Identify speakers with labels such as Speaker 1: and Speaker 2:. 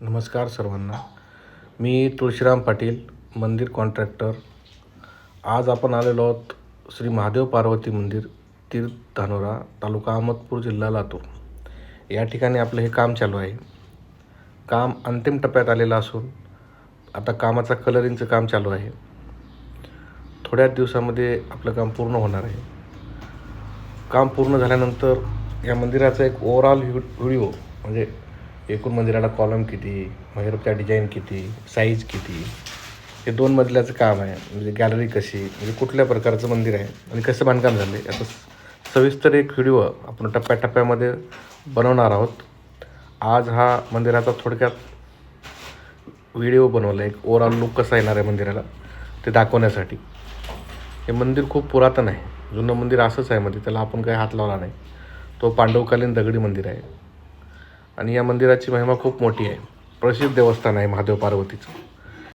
Speaker 1: नमस्कार सर्वांना. मी तुळशीराम पाटील मंदिर कॉन्ट्रॅक्टर. आज आपण आलेलो आहोत श्री महादेव पार्वती मंदिर तीर्थ धानोरा तालुका अहमदपूर जिल्हा लातूर. या ठिकाणी आपलं हे काम चालू आहे. काम अंतिम टप्प्यात आलेलं असून आता कामाचा कलरिंगचं काम चालू आहे. थोड्याच दिवसामध्ये आपलं काम पूर्ण होणार आहे. काम पूर्ण झाल्यानंतर या मंदिराचा एक ओवरऑल व्हिडिओ म्हणजे एकूण मंदिराला कॉलम किती बाहेरच्या डिझाईन किती साईज किती हे दोन मजल्याचं काम आहे. म्हणजे गॅलरी कशी म्हणजे कुठल्या प्रकारचं मंदिर आहे आणि कसं बांधकाम झालं आहे याचं सविस्तर एक व्हिडिओ आपण टप्प्याटप्प्यामध्ये बनवणार आहोत. आज हा मंदिराचा थोडक्यात व्हिडिओ बनवला एक ओवरऑल लुक कसा येणार आहे मंदिराला ते दाखवण्यासाठी. हे मंदिर खूप पुरातन आहे. जुनं मंदिर असंच आहे मध्ये त्याला आपण काही हात लावला नाही. तो पांडवकालीन दगडी मंदिर आहे. आणि या मंदिराची महिमा खूप मोठी आहे. प्रसिद्ध देवस्थान आहे महादेव पार्वतीचं.